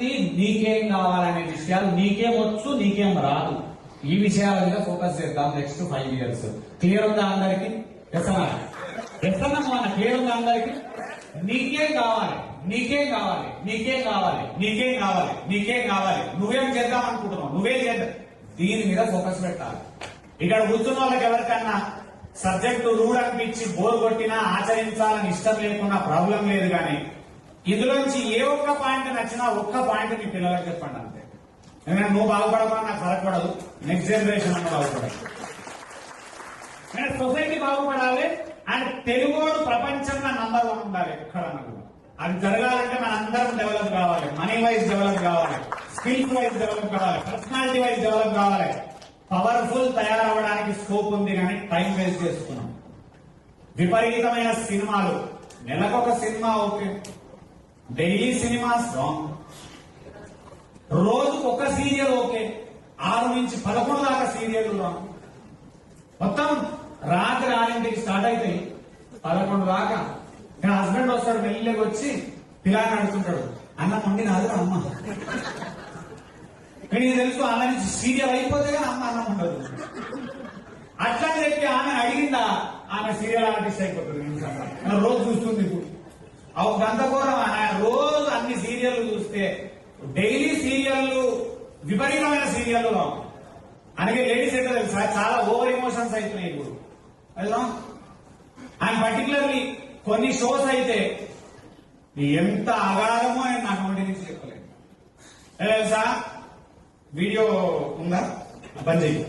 నీకేం కావాలనే విషయాలు నీకేం వచ్చు నీకేం రాదు. ఈ విషయాల మీద ఫోకస్ చేద్దాం నెక్స్ట్ ఫైవ్ ఇయర్స్ క్లియర్ ఉందా అందరికి? ఎస్ఎన్నా ఎస్ఎన్నా మన క్లియర్ ఉందా అందరికి? నీకేం కావాలి? నీకేం కావాలి? నీకేం కావాలి? నీకేం కావాలి? నీకేం కావాలి? నువ్వేం చేద్దాం అనుకుంటున్నావు? నువ్వేం చేద్దాం? దీని మీద ఫోకస్ పెట్టాలి. ఇక్కడ కూర్చున్న వాళ్ళకి ఎవరికన్నా సబ్జెక్టు రూల్ అనిపించి బోర్ కొట్టినా ఆచరించాలని ఇష్టం లేకుండా ప్రాబ్లం లేదు కానీ ఇందులోంచి ఏ ఒక్క పాయింట్ నచ్చినా ఒక్క పాయింట్ మీ పిల్లలకు చెప్పండి అంతే. ఎందుకంటే నువ్వు బాగుపడమా నాకు ఫరకపడదు నెక్స్ట్ జనరేషన్ అన్న బాగుపడదు. సొసైటీ బాగుపడాలి? అండ్ తెలుగు ప్రపంచంలో నంబర్ వన్ ఉండాలి ఎక్కడన్నా కూడా. అది జరగాలంటే మన అందరం డెవలప్ కావాలి. మనీ వైజ్ డెవలప్ కావాలి. స్కిల్స్ వైజ్ డెవలప్ కావాలి. పర్సనాలిటీ వైజ్ డెవలప్ కావాలి. పవర్ఫుల్ తయారవడానికి స్కోప్ ఉంది కానీ టైం వేస్ట్ చేసుకున్నాం. విపరీతమైన సినిమాలు. నెలకొక cinema okay. Daily cinemas wrong రోజుకు ఒక సీరియల్ ఓకే. ఆరు నుంచి పదకొండు దాకా సీరియల్ రాంగ్ మొత్తం రాత్రి ఆరింటికి స్టార్ట్ అవుతాయి పదకొండు దాకా. ఇక్కడ హస్బెండ్ వస్తాడు వెళ్ళి వచ్చి పిల్లాన్ని అడుగుతుంటాడు అన్నం వండి నాదు అమ్మ. కానీ ఇది తెలుసు ఆమె నుంచి సీరియల్ అయిపోతే కానీ అమ్మ అన్నం ఉండదు అట్లా చెప్పి ఆమె అడిగిందా ఆమె సీరియల్ ఆర్టిస్ట్ అయిపోతుంది రోజు చూస్తుంది ఇప్పుడు. ఆ ఒక రోజు అన్ని సీరియల్ చూస్తే డైలీ సీరియల్లు విపరీతమైన సీరియల్ అందుకే లేడీస్ అయితే తెలుసా? చాలా ఓవర్ ఎమోషన్స్ అవుతున్నాయి ఇప్పుడు. అదా అండ్ పర్టికులర్లీ కొన్ని షోస్ అయితే ఎంత అగాధమో అని నాకు ఒకటి నుంచి చెప్పలేదు. ఏ తెలుసా? వీడియో ఉందా? బంద్ చెయ్యి.